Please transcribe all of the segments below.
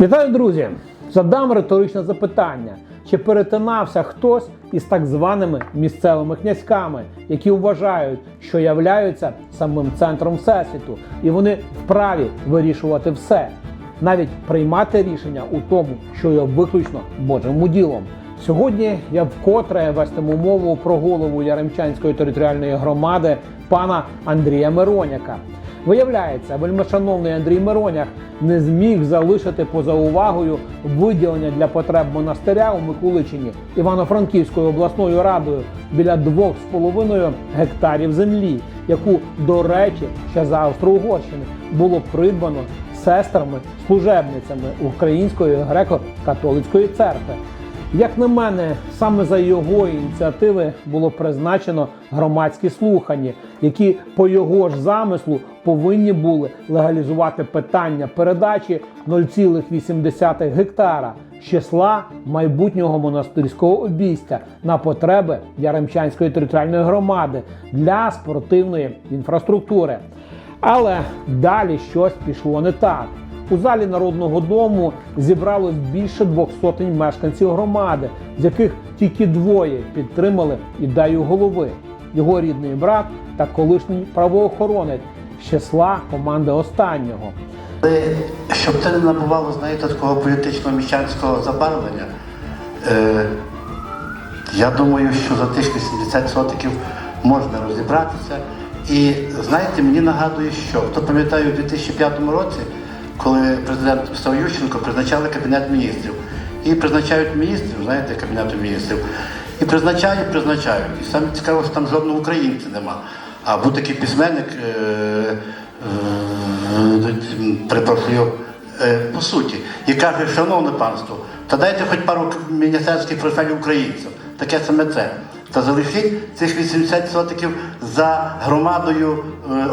Вітаю, друзі! Задам риторичне запитання: чи перетинався хтось із так званими місцевими князьками, які вважають, що являються самим центром всесвіту, і вони вправі вирішувати все, навіть приймати рішення у тому, що є виключно Божим уділом. Сьогодні я вкотре вестиму мову про голову Яремчанської територіальної громади пана Андрія Мироняка. Виявляється, вельмишановний Андрій Мироняк не зміг залишити поза увагою виділення для потреб монастиря у Миколичині Івано-Франківською обласною радою біля 2,5 гектарів землі, яку, до речі, ще за Австро-Угорщини було придбано сестрами служебницями Української греко-католицької церкви. Як на мене, саме за його ініціативи було призначено громадські слухання, які по його ж замислу повинні були легалізувати питання передачі 0,8 гектара з числа майбутнього монастирського обійстя на потреби Яремчанської територіальної громади для спортивної інфраструктури. Але далі щось пішло не так. У залі народного дому зібралось більше двох сотень мешканців громади, з яких тільки двоє підтримали ідею голови. Його рідний брат та колишній правоохоронець числа команди останнього. Але щоб це не набувало, знаєте, такого політичного міщанського забарвлення, е, я думаю, що за тих 80 сотиків можна розібратися. І знаєте, мені нагадує, що хто пам'ятає у 2005 році, коли президент став Ющенко, призначали кабінет міністрів. І призначають міністрів, знаєте, кабінету міністрів. І призначають, призначають. І саме цікаво, що там жодного українця нема. А був такий письменник. Е, е, е, по суті, і каже, шановне панство, та дайте хоч пару міністерських портфелів українцям. Таке саме це. Та залишіть цих 80 сотиків за громадою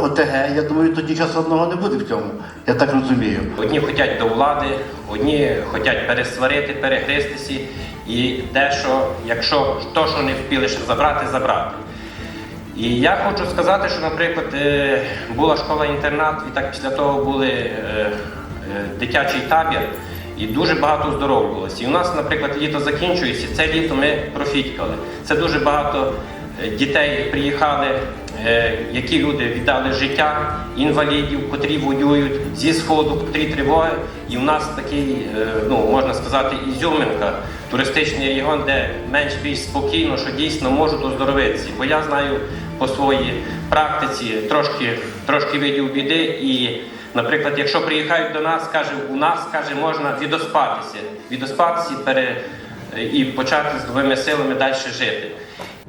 ОТГ. Я думаю, тут нічого складного не буде в цьому. Я так розумію. Одні хочуть до влади, одні хочуть пересварити, перегристися, і дещо, якщо то, що не впіли ще забрати, забрати. І я хочу сказати, що, наприклад, е, була школа-інтернат, і так після того були е, е, дитячий табір, і дуже багато оздоровлювалося. І у нас, наприклад, літо закінчується, це літо ми профіткали. Це дуже багато дітей приїхали, які люди віддали життя, інвалідів, котрі воюють зі сходу, котрі тривоги. І в нас такий, ну можна сказати, ізюминка, туристичний регіон, де менш-більш спокійно, що дійсно можуть оздоровитися. Бо я знаю по своїй практиці трошки, трошки видів біди. І, наприклад, якщо приїхають до нас, каже, у нас каже, можна відоспатися, відоспатися пере, і почати з новими силами далі жити.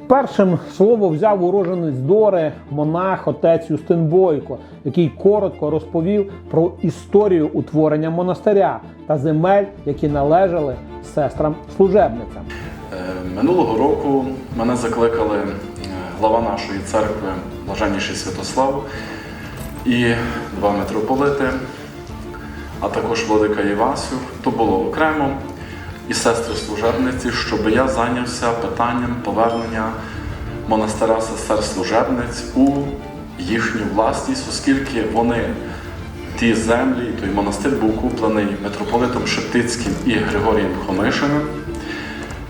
Першим слово взяв уроженець Дори, монах, отець Юстин Бойко, який коротко розповів про історію утворення монастиря та земель, які належали сестрам-служебницям. Е, Минулого року мене закликали глава нашої церкви, блаженніший Святослав, і два митрополити, а також владика Євасюк. То було окремо і сестри служебниці, щоб я зайнявся питанням повернення монастиря сестер служебниць у їхню власність, оскільки вони ті землі, той монастир був куплений митрополитом Шептицьким і Григорієм Хомишиним.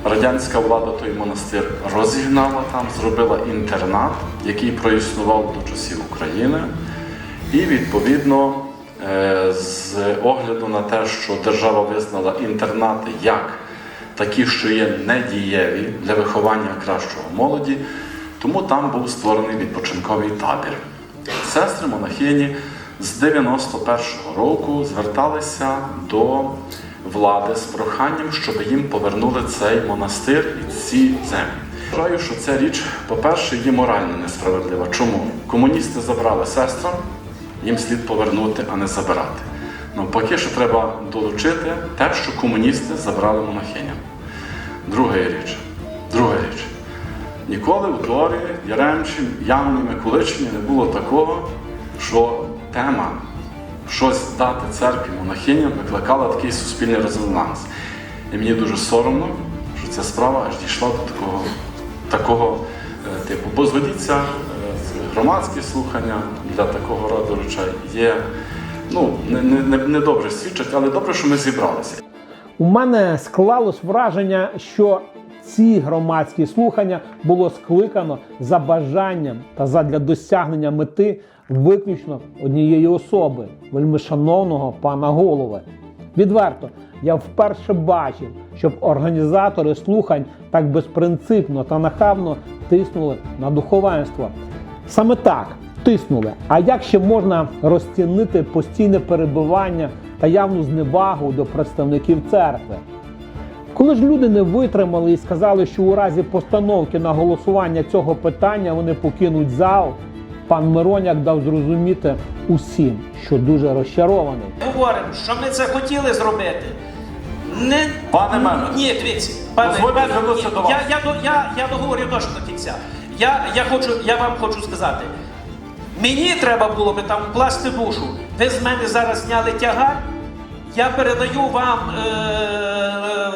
Радянська влада той монастир розігнала там, зробила інтернат, який проіснував до часів України. І відповідно, е, з огляду на те, що держава визнала інтернати як такі, що є недієві для виховання кращого молоді, тому там був створений відпочинковий табір. Сестри монахині з 91-го року зверталися до влади з проханням, щоб їм повернули цей монастир і ці землі. Вважаю, що ця річ, по-перше, є морально несправедлива. Чому? Комуністи забрали сестрам, їм слід повернути, а не забирати. Ну, поки що треба долучити те, що комуністи забрали монахиням. Друга річ. Друга річ. Ніколи в Дорі, Яремчі, Ямні, Миколичині не було такого, що тема щось дати церкві монахиням викликала такий суспільний резонанс. І мені дуже соромно, що ця справа аж дійшла до такого, такого е, типу. Бо згодіться, е, громадські слухання для такого роду речей є ну, не, не, не добре свідчать, але добре, що ми зібралися. У мене склалось враження, що ці громадські слухання було скликано за бажанням та задля досягнення мети виключно однієї особи, вельмишановного пана голови. Відверто, я вперше бачив, щоб організатори слухань так безпринципно та нахабно тиснули на духовенство. Саме так тиснули. А як ще можна розцінити постійне перебування та явну зневагу до представників церкви? Коли ж люди не витримали і сказали, що у разі постановки на голосування цього питання вони покинуть зал, пан Мироняк дав зрозуміти усім, що дуже розчарований. говоримо, що ми це хотіли зробити. Не... Пане мене, Ні, дивіться, пане, дозвольте пане, звернутися ні, до вас. я, я, я, я договорю точно до кінця. Я, я, хочу, я вам хочу сказати, мені треба було би там вкласти душу. Ви з мене зараз зняли тягар, я передаю вам е,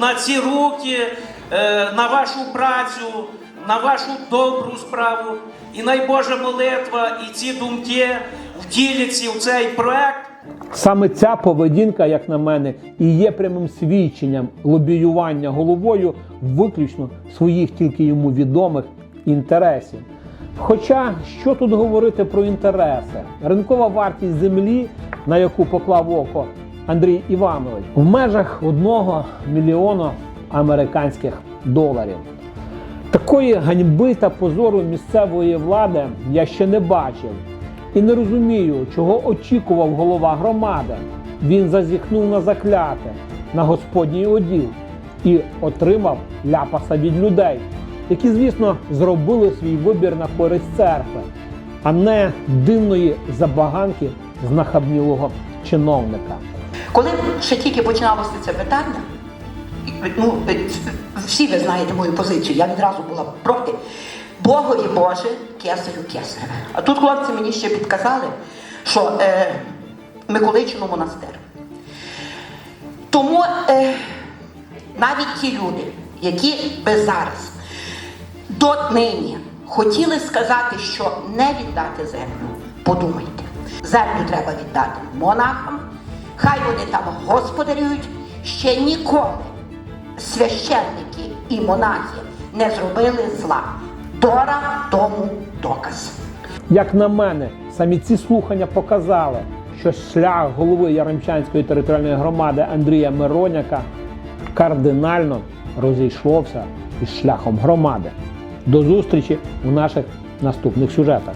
на ці руки, е, на вашу працю, на вашу добру справу. І найбожа молитва, і ці думки втіляться в цей проект. Саме ця поведінка, як на мене, і є прямим свідченням лобіювання головою виключно своїх тільки йому відомих інтересів. Хоча що тут говорити про інтереси? Ринкова вартість землі, на яку поклав око Андрій Іванович, в межах одного мільйона американських доларів. Такої ганьби та позору місцевої влади я ще не бачив і не розумію, чого очікував голова громади. Він зазіхнув на закляте, на господній оділ і отримав ляпаса від людей, які, звісно, зробили свій вибір на користь церкви, а не дивної забаганки знахабнілого чиновника. Коли ще тільки починалося це питання, ну, всі ви знаєте мою позицію, я відразу була проти. Богові Боже, кесарю кесареве. А тут хлопці мені ще підказали, що е, Миколичину монастир. Тому е, навіть ті люди, які би зараз до нині хотіли сказати, що не віддати землю, подумайте. Землю треба віддати монахам, хай вони там господарюють. Ще ніколи священники і монахи не зробили зла. Дора тому доказ. Як на мене, самі ці слухання показали, що шлях голови Яремчанської територіальної громади Андрія Мироняка кардинально розійшовся із шляхом громади. До зустрічі у наших наступних сюжетах.